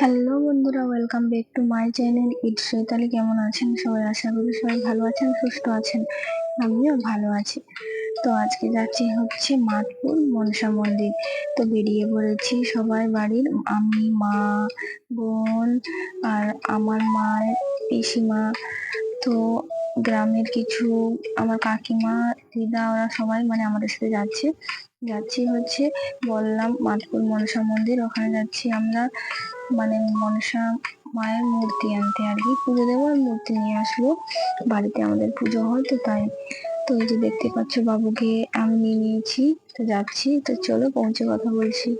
Hello বন্ধুরা welcome back to my channel it Chaitali কেমন আছেন? সবাই আশা করি সবাই ভালো আছেন, সুস্থ আছেন। আমিও ভালো আছি। তো আজকে যাচ্ছি হচ্ছে মাতপুর মনসা মন্দির। তো বেরিয়ে পড়েছি সবাই বাড়ির। আমি, মা, বোন আর আমার মায়ের পিসিমা। তো গ্রামের কিছু আমার কাকিমা, দিদা, ওরা সবাই মানে আমাদের সাথে যাচ্ছে। যাচ্ছি হচ্ছে বললাম মাতপুর মনসা মন্দির। ওখানে যাচ্ছি আমরা। মানে মনসা মায়ের মূর্তি আনতে আর কি। পুজো দেবো আর মূর্তি নিয়ে আসব। বাড়িতে আমাদের পুজো হয় তো তাই। তো এই যে দেখতে পাচ্ছ বাবুকে আমি নিয়ে নিয়েছি। তো যাচ্ছি। তো চলো পৌঁছে কথা বলছি।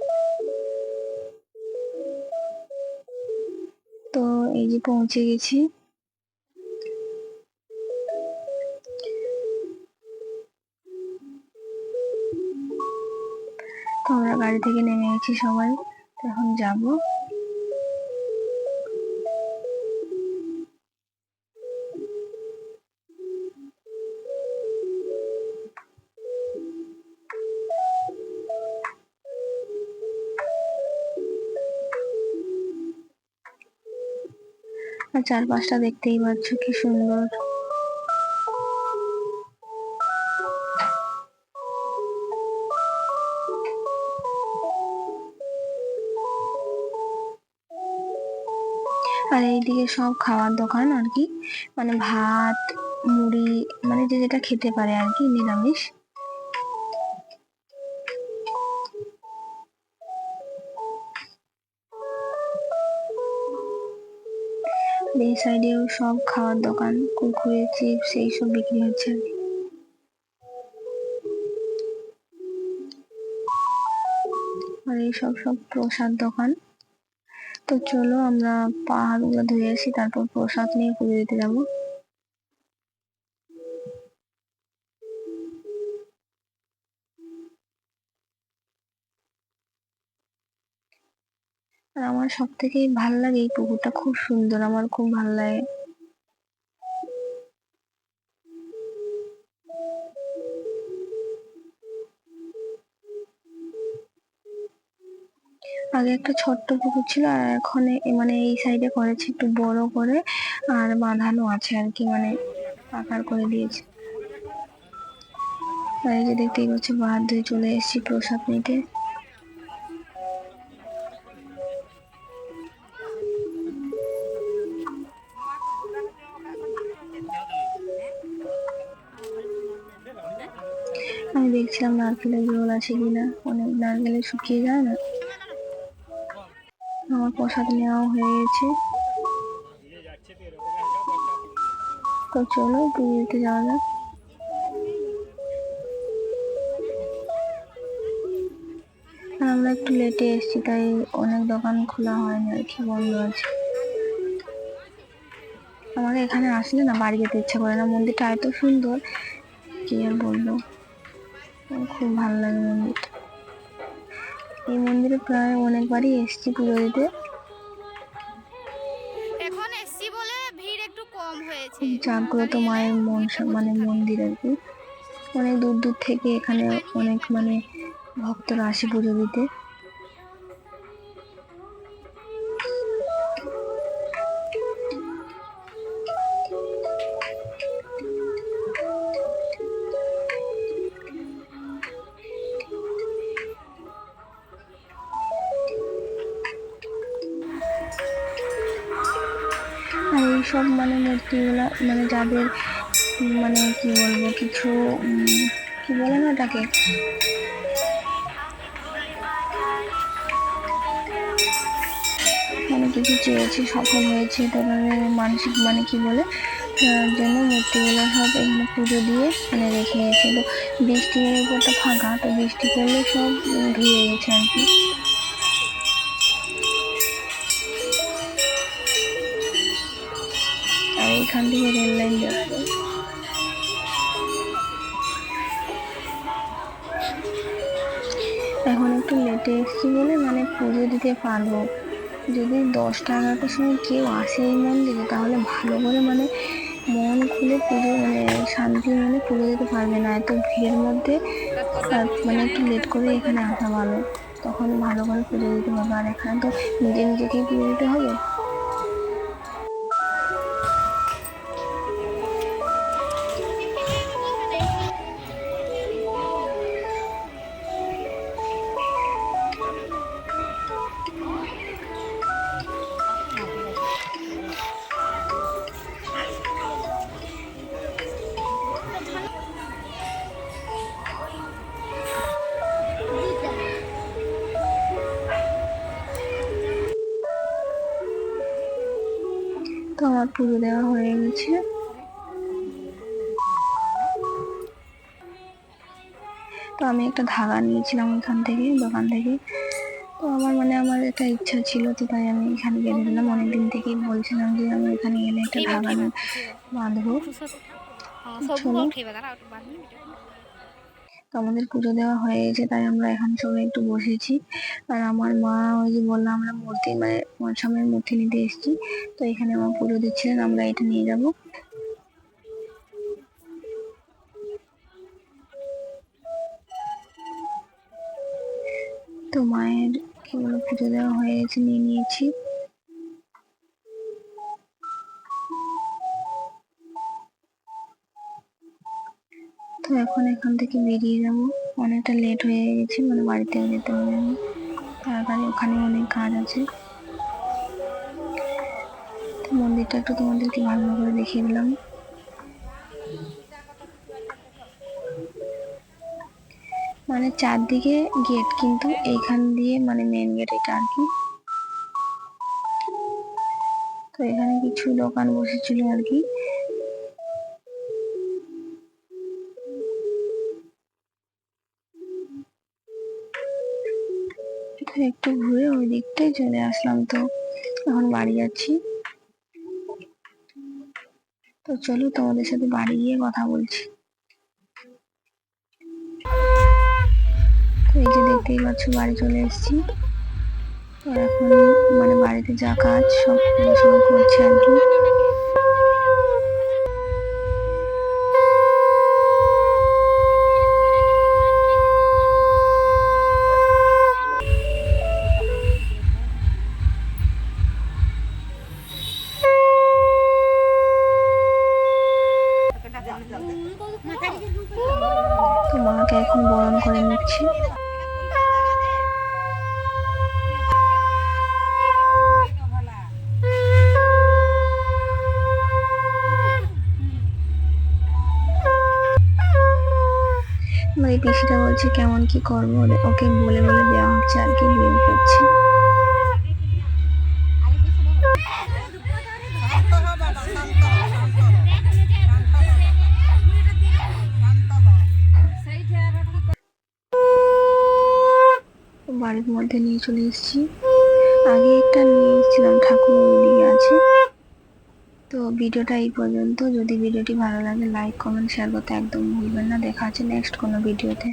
তো এই যে পৌঁছে গেছি। গাড়ি থেকে নেমে গেছি সবাই। তো এখন যাব। চারপাশটা দেখতেই পাচ্ছ কি সুন্দর। আর এইদিকে সব খাওয়ার দোকান আর কি। মানে ভাত, মুড়ি মানে যে যেটা খেতে পারে আর কি, নিরামিষ। এই সাইডেও সব খাওয়ার দোকান, কুরকুরে, চিপস, এইসব বিক্রি হচ্ছে আর কি। আর এইসব সব প্রসাদ দোকান। তো চলো আমরা পাহাড়গুলো ধুয়ে আসি, তারপর প্রসাদ নিয়ে পুজো দিতে যাব। আর আমার সব থেকে ভালো লাগে এই পুকুরটা খুব সুন্দর, আমার খুব ভালো লাগে আগে একটা ছোট্ট পুকুর ছিল আর এখন মানে এই সাইডে করেছে একটু বড় করে আর বাঁধানো আছে আর কি মানে আকার করে দিয়েছে। এই যে দেখতেই পাচ্ছি বাহার ধুয়ে চলে এসেছি প্রসাদ নিতে। আমি দেখছিলাম নারকেলের জল আছে কিনা, অনেক নারকেলে শুকিয়ে যায় না। প্রসাদ নেওয়া হয়ে গেছে তো চলো পুজোতে যাওয়া যাক। আমরা একটু লেটে এসেছি, তাই অনেক দোকান খোলা হয়নি, আর কি বন্ধ আছে। আমাকে এখানে আসলে না, বাড়ি যেতে ইচ্ছা করে না। মন্দিরটা এত সুন্দর, কি আর আমার খুব ভালো লাগে মন্দিরটা। এই মন্দিরে প্রায় অনেকবারই এসেছি পুজো দিতে এখন এসছি বলে ভিড় একটু কম হয়েছে। জাগ্রত মায়ের মন মানে মন্দির আর কি। অনেক দূর দূর থেকে এখানে অনেক মানে ভক্তরা আসে পুজো দিতে। এইসব মানে মূর্তিগুলা মানে যাদের মানে কি বলব, কিছু কি বলে না ওটাকে? মানে কিছু চেয়েছে, সফল হয়েছে তাদের মানসিক মানে কি বলে জন্য মূর্তিগুলো সব এখানে পুজো দিয়ে মানে রেখে গেছে তো বৃষ্টির উপরটা ফাঁকা, তো বৃষ্টি পড়লে সব ধুয়ে গেছে আর কি। আর এইখান থেকে লাইন যাচ্ছে এখন একটু লেটে এসেছি বলে মানে পুজো দিতে পারব। যদি দশটা এগারোটার সময় কেউ আসে এই মন্দিরে, তাহলে ভালো করে মানে মন খুলে পুজো মানে শান্তি মানে পুজো দিতে পারবে না। এত ভিড়ের মধ্যে মানে একটু লেট করে এখানে আসা ভালো। তখন ভালো করে পুজো দিতে পারবে। আর এখানে তো নিজে নিজেকেই পুজো দিতে হবে। তো আমার পুরো দেওয়া হয়ে গেছে। তো আমি একটা ধাগা নিয়েছিলাম ওখান থেকে দোকান থেকে। তো আমার মানে আমার একটা ইচ্ছা ছিল তো তাই আমি এখানে গেলে দিলাম অনেকদিন থেকেই বলছিলাম যে আমি এখানে গেলে একটা ধাগা বাঁধবো। চলো। তো আমাদের পুজো দেওয়া হয়ে গেছে, তাই আমরা এখানে সবাই একটু বসেছি। আর আমার মা ওই যে বললাম, আমরা মূর্তি মানে সামনের মূর্তি নিতে এসেছি। তো এখানে আমার পুজো দিচ্ছিলেন, আমরা এটা নিয়ে যাব। তো মায়ের কি বলে, পুজো দেওয়া হয়ে গেছে, নিয়ে নিয়েছি। তো এখন এখান থেকে বেরিয়ে যাব। অনেকটা লেট হয়ে গেছে মানে বাড়িতে যেতে হবে আমি। তাড়াতাড়ি ওখানে অনেক কাজ আছে। তো মন্দিরটা একটু তোমাদেরকে ভালো করে দেখিয়ে দিলাম। মানে চারদিকে গেট কিন্তু এইখান দিয়ে মানে মেন গেট এটা আর কি। তো এখানে কিছু দোকান বসেছিল আর কি। তো একটু ঘুরে ওই দিকটাই চলে আসলাম তো। এখন বাড়ি যাচ্ছি। তো চলো তোমাদের সাথে বাড়ি গিয়ে কথা বলছি। তো এই যে দেখতেই পাচ্ছ বাড়ি চলে এসেছি। আর এখন মানে বাড়িতে যা কাজ সব পড়াশোনা করছে আর কি। মাকে এখন বরণ করে নিচ্ছি। পিসিটা বলছে, কেমন কি করব? ওকে বলে বলে দেওয়া হচ্ছে আর কি বিয়ে করছি। বাড়ির মধ্যে নিয়ে চলে এসেছি। আগে একটা নিয়ে এসেছিলাম ঠাকুর ওইদিকে আছে। তো ভিডিওটা এই পর্যন্ত। যদি ভিডিওটি ভালো লাগে লাইক কমেন্ট শেয়ার করতে একদম ভুলবেন না। দেখা আছে নেক্সট কোনো ভিডিওতে।